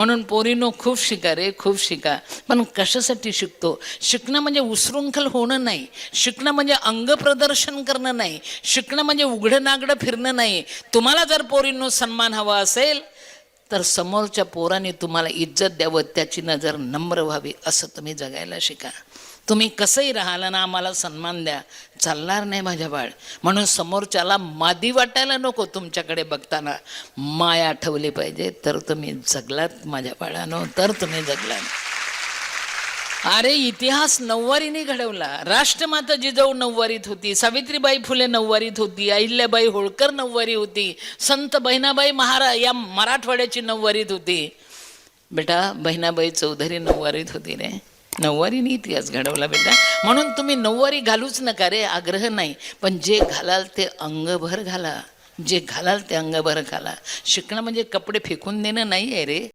म्हणून पोरीनो खूप शिका रे खूप शिका पण कशासाठी शिकतो? शिकणं म्हणजे उशृंखल होणं नाही. शिकणं म्हणजे अंग प्रदर्शन करणं नाही. शिकणं म्हणजे उघडं नागडं फिरणं नाही. तुम्हाला जर पोरींनो सन्मान हवा असेल तर समोरच्या पोराने तुम्हाला इज्जत द्यावं त्याची नजर नम्र व्हावी असं तुम्ही जगायला शिका. तुम्ही कसंही राहाल ना आम्हाला सन्मान द्या. चालणार नाही माझ्या बाळ. म्हणून समोरच्याला मादी वाटायला नको तुमच्याकडे बघताना. माया आठवली पाहिजे तर तुम्ही जगलात माझ्या बाळानो तर तुम्ही जगलात. अरे इतिहास नऊवारीने घडवला. राष्ट्रमाता जिजाऊ नऊवारीत होती सावित्रीबाई फुले नऊवारीत होती अहिल्याबाई होळकर नऊवारी होती संत बहिणाबाई महारा या मराठवाड्याची नऊवारीत होती. बेटा बहिणाबाई चौधरी नऊवारीत होती रे. नऊवारीने इतिहास घडवला बेटा. म्हणून तुम्ही नऊवारी घालूच नका रे आग्रह नाही. पण जे घालाल ते अंगभर घाला. जे घालाल ते अंगभर घाला. शिकणं म्हणजे कपडे फेकून देणं नाही आहे रे.